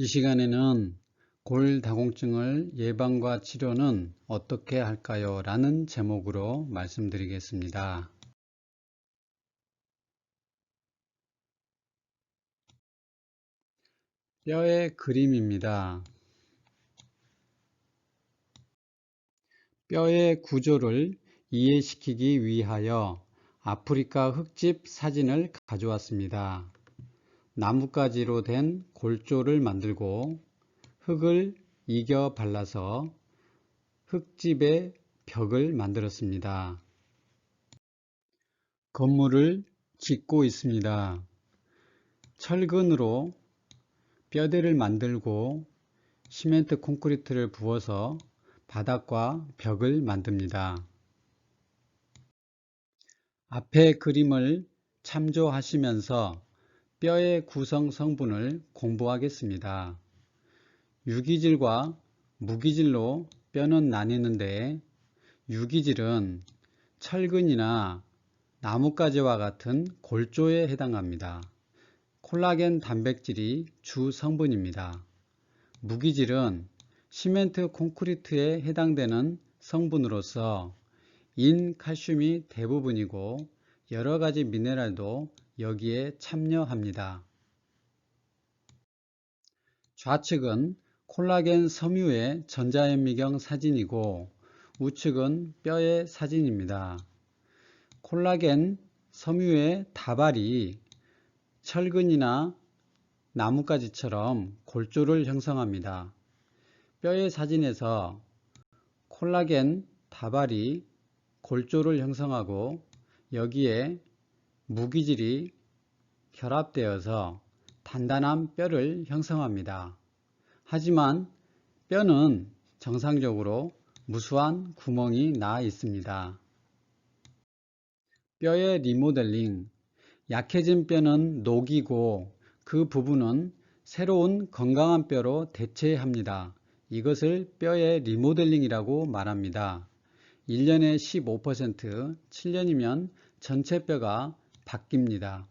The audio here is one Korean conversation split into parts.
이 시간에는 골다공증을 예방과 치료는 어떻게 할까요? 라는 제목으로 말씀드리겠습니다. 뼈의 그림입니다. 뼈의 구조를 이해시키기 위하여 아프리카 흙집 사진을 가져왔습니다. 나뭇가지로 된 골조를 만들고 흙을 이겨 발라서 흙집의 벽을 만들었습니다. 건물을 짓고 있습니다. 철근으로 뼈대를 만들고 시멘트 콘크리트를 부어서 바닥과 벽을 만듭니다. 앞의 그림을 참조하시면서 뼈의 구성 성분을 공부하겠습니다. 유기질과 무기질로 뼈는 나뉘는데 유기질은 철근이나 나뭇가지와 같은 골조에 해당합니다. 콜라겐 단백질이 주 성분입니다. 무기질은 시멘트 콘크리트에 해당되는 성분으로서 인 칼슘이 대부분이고 여러가지 미네랄도 여기에 참여합니다. 좌측은 콜라겐 섬유의 전자현미경 사진이고 우측은 뼈의 사진입니다. 콜라겐 섬유의 다발이 철근이나 나뭇가지처럼 골조를 형성합니다. 뼈의 사진에서 콜라겐 다발이 골조를 형성하고 여기에 무기질이 결합되어서 단단한 뼈를 형성합니다. 하지만 뼈는 정상적으로 무수한 구멍이 나 있습니다. 뼈의 리모델링 약해진 뼈는 녹이고 그 부분은 새로운 건강한 뼈로 대체합니다. 이것을 뼈의 리모델링이라고 말합니다. 1년에 15%, 7년이면 전체 뼈가 바뀝니다.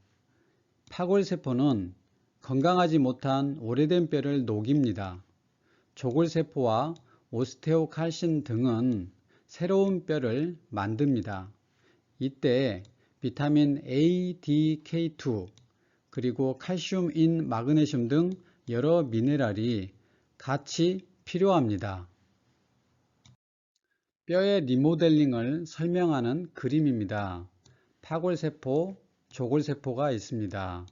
파골세포는 건강하지 못한 오래된 뼈를 녹입니다. 조골세포와 오스테오칼신 등은 새로운 뼈를 만듭니다. 이때 비타민 A, D, K2 그리고 칼슘, 인, 마그네슘 등 여러 미네랄이 같이 필요합니다. 뼈의 리모델링을 설명하는 그림입니다. 파골세포, 조골세포가 있습니다.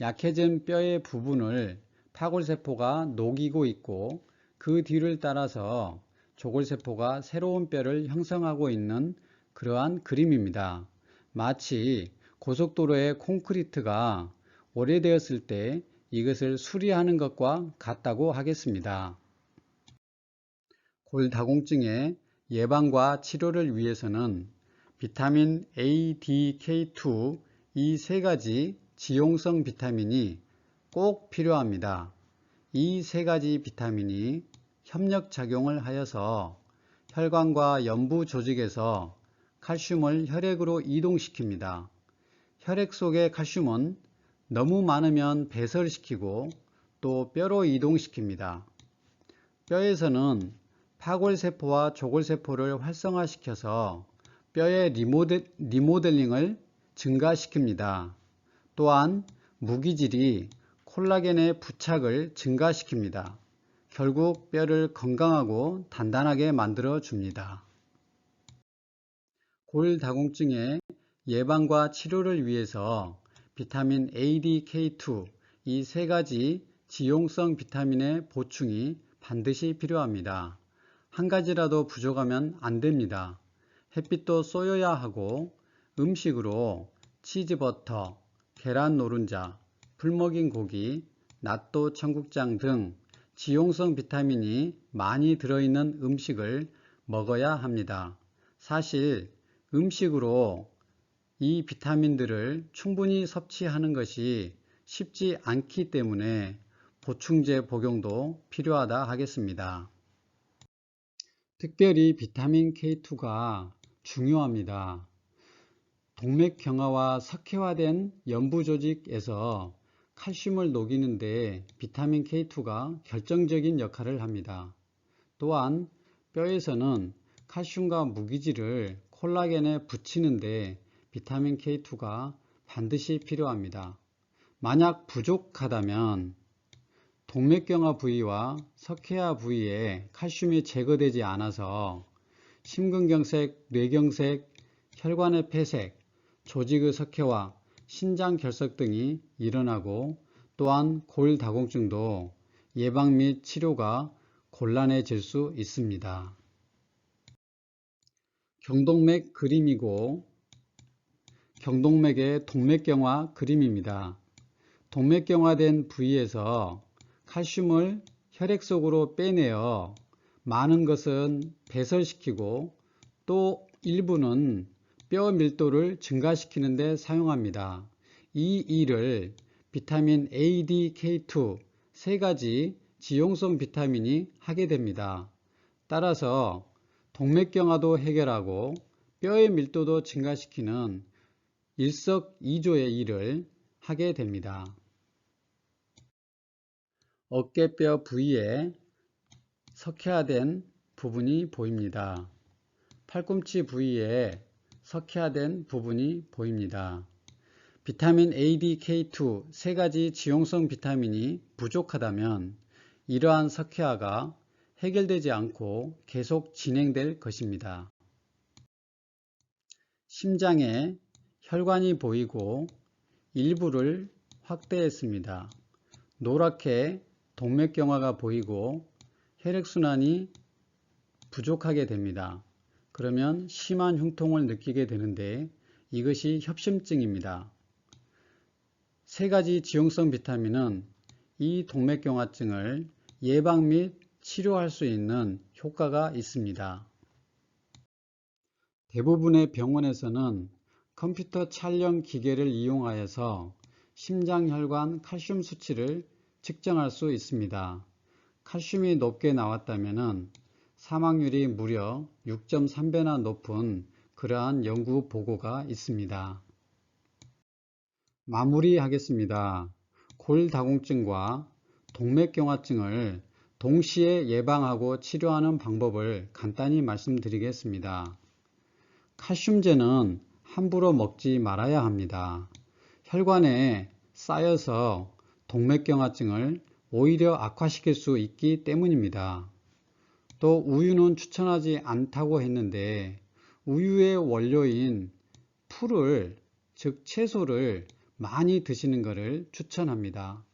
약해진 뼈의 부분을 파골세포가 녹이고 있고 그 뒤를 따라서 조골세포가 새로운 뼈를 형성하고 있는 그러한 그림입니다. 마치 고속도로의 콘크리트가 오래되었을 때 이것을 수리하는 것과 같다고 하겠습니다. 골다공증의 예방과 치료를 위해서는 비타민 A, D, K2 이 세 가지 지용성 비타민이 꼭 필요합니다. 이 세 가지 비타민이 협력 작용을 하여서 혈관과 연부 조직에서 칼슘을 혈액으로 이동시킵니다. 혈액 속의 칼슘은 너무 많으면 배설시키고 또 뼈로 이동시킵니다. 뼈에서는 파골세포와 조골세포를 활성화시켜서 뼈의 리모델, 리모델링을 증가시킵니다. 또한 무기질이 콜라겐의 부착을 증가시킵니다. 결국 뼈를 건강하고 단단하게 만들어 줍니다. 골다공증의 예방과 치료를 위해서 비타민 A, D, K2 이 세 가지 지용성 비타민의 보충이 반드시 필요합니다. 한 가지라도 부족하면 안 됩니다. 햇빛도 쏘여야 하고 음식으로 치즈버터, 계란 노른자, 불먹인 고기, 낫또 청국장 등 지용성 비타민이 많이 들어있는 음식을 먹어야 합니다. 사실 음식으로 이 비타민들을 충분히 섭취하는 것이 쉽지 않기 때문에 보충제 복용도 필요하다 하겠습니다. 특별히 비타민 K2가 중요합니다. 동맥경화와 석회화된 연부 조직에서 칼슘을 녹이는데 비타민 K2가 결정적인 역할을 합니다. 또한 뼈에서는 칼슘과 무기질을 콜라겐에 붙이는데 비타민 K2가 반드시 필요합니다. 만약 부족하다면 동맥경화 부위와 석회화 부위에 칼슘이 제거되지 않아서 심근경색, 뇌경색, 혈관의 폐색, 조직의 석회화, 신장 결석 등이 일어나고 또한 골다공증도 예방 및 치료가 곤란해질 수 있습니다. 경동맥 그림이고 경동맥의 동맥경화 그림입니다. 동맥경화된 부위에서 칼슘을 혈액 속으로 빼내어 많은 것은 배설시키고 또 일부는 뼈 밀도를 증가시키는 데 사용합니다. 이 일을 비타민 A, D, K2 세 가지 지용성 비타민이 하게 됩니다. 따라서 동맥경화도 해결하고 뼈의 밀도도 증가시키는 일석이조의 일을 하게 됩니다. 어깨뼈 부위에 석회화된 부분이 보입니다. 팔꿈치 부위에 석회화된 부분이 보입니다. 비타민 A, D, K2 세 가지 지용성 비타민이 부족하다면 이러한 석회화가 해결되지 않고 계속 진행될 것입니다. 심장에 혈관이 보이고 일부를 확대했습니다. 노랗게 동맥경화가 보이고 혈액순환이 부족하게 됩니다. 그러면 심한 흉통을 느끼게 되는데 이것이 협심증입니다. 세 가지 지용성 비타민은 이 동맥경화증을 예방 및 치료할 수 있는 효과가 있습니다. 대부분의 병원에서는 컴퓨터 촬영 기계를 이용하여서 심장혈관 칼슘 수치를 측정할 수 있습니다. 칼슘이 높게 나왔다면 사망률이 무려 6.3배나 높은 그러한 연구 보고가 있습니다. 마무리하겠습니다. 골다공증과 동맥경화증을 동시에 예방하고 치료하는 방법을 간단히 말씀드리겠습니다. 칼슘제는 함부로 먹지 말아야 합니다. 혈관에 쌓여서 동맥경화증을 오히려 악화시킬 수 있기 때문입니다. 또 우유는 추천하지 않다고 했는데 우유의 원료인 풀을 즉 채소를 많이 드시는 것을 추천합니다.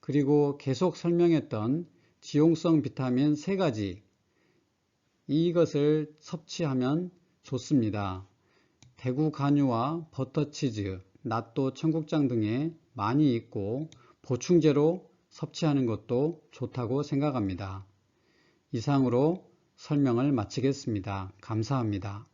그리고 계속 설명했던 지용성 비타민 세 가지 이것을 섭취하면 좋습니다. 대구 간유와 버터치즈, 낫도 청국장 등에 많이 있고 보충제로 섭취하는 것도 좋다고 생각합니다. 이상으로 설명을 마치겠습니다. 감사합니다.